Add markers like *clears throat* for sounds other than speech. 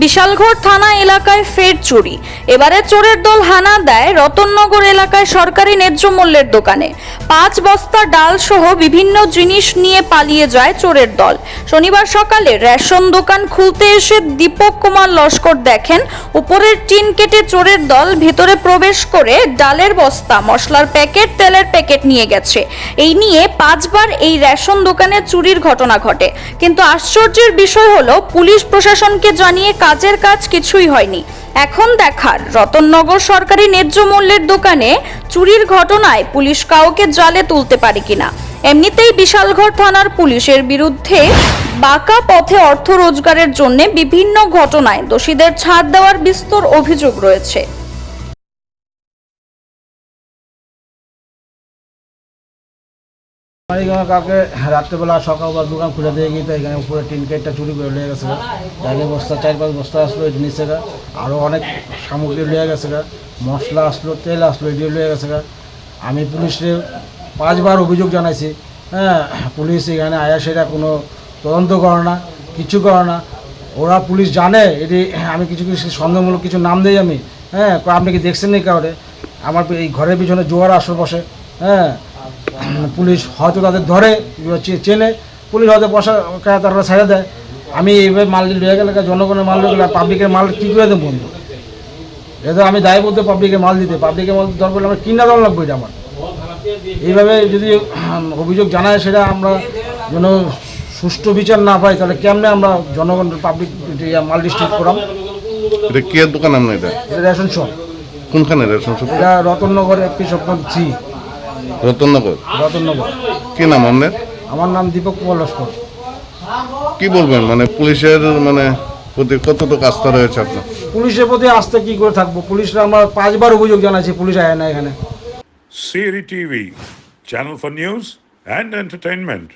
বিশালঘর থানা এলাকায় ফের চুরি। এবারে চোরের দল হানা দেয় রতননগর এলাকায় সরকারি ন্যায্য মূল্যের দোকানে। পাঁচ বস্তা ডাল সহ বিভিন্ন জিনিস নিয়ে পালিয়ে যায় চোরের দল। শনিবার সকালে রেশন দোকান খুলতে এসে দীপক কুমার লস্কর দেখেন, উপরের টিন কেটে চোরের দল ভেতরে প্রবেশ করে ডালের বস্তা, মশলার প্যাকেট, তেলের প্যাকেট নিয়ে গেছে। এই নিয়ে পাঁচবার এই রেশন দোকানে চুরির ঘটনা ঘটে। কিন্তু আশ্চর্যের বিষয় হলো, পুলিশ প্রশাসনকে জানিয়ে কাজের কাজ কিছুই হয়নি। এখন দেখার, রতননগর সরকারি ন্যায্য মূল্যের দোকানে চুরির ঘটনায় পুলিশ কাউকে জালে তুলতে পারে কিনা। এমনিতেই বিশালগড় থানার পুলিশের বিরুদ্ধে বাঁকা পথে অর্থ রোজগারের জন্য বিভিন্ন ঘটনায় দোষীদের ছাড় দেওয়ার বিস্তর অভিযোগ রয়েছে। এখানে কালকে রাত্রেবেলা সকালবেলা দোকান খুলে দিয়ে গিয়ে এখানে উপরে টিন কেটটা চুরি করে লিয়ে গেছে ডালের বস্তা, চার পাঁচ বস্তা আসলো নিচে আরও অনেক সামগ্রী লিয়ে গেছে মশলা আসলো, তেল আসলো এটি লিয়ে গেছে আমি পুলিশে পাঁচবার অভিযোগ জানাইছি হ্যাঁ পুলিশ এখানে আয়া সেটা কোনো তদন্ত করে না, কিছু করে না। ওরা পুলিশ জানে, এটি আমি কিছু কিছু সন্দেহমূলক কিছু নাম দিই আমি। হ্যাঁ আপনি কি দেখছেন নি কাউরে? আমার এই ঘরের পিছনে জোয়ার আসর বসে। হ্যাঁ *clears throat* পুলিশ হয়তো তাদের ধরে চেনে পুলিশ হয়তো বসা তারা ছেড়ে দেয়। আমি এইভাবে মাল লিয়ে গেলে জনগণের মাল লিয়ে গেলে পাবলিকের মাল কী করে দেবো বন্ধু? এটা আমি দায় বলতে পাবলিকের মাল দিতে পাবলিকের মাল দরকার হলে আমার কিনা দেওয়া লাগবে এটা আমার। এইভাবে যদি *clears throat* অভিযোগ জানায় সেটা আমরা যেন সুষ্ঠু বিচার না পাই তাহলে কেমনে আমরা জনগণ পাবলিক মাল ডিস্ট্রিক্ট করাম? এটা কি দোকান আপনার এটা? Ration shop. কোনখানে রেশন শপ? এটা রতননগর একটি স্বপ্ন জি রতননগর রতননগর কি নাম আপনার? আমার নাম দীপক কুমার লস্কর। কি বলবেন মানে পুলিশের মানে প্রতি কত তো আস্থা রয়েছে আপনার? পুলিশের প্রতি আস্থা কি করে থাকব? পুলিশরা আমার পাঁচবার অভিযোগ জানাচ্ছে পুলিশ আয় না এখানে। Sri TV channel for news and entertainment.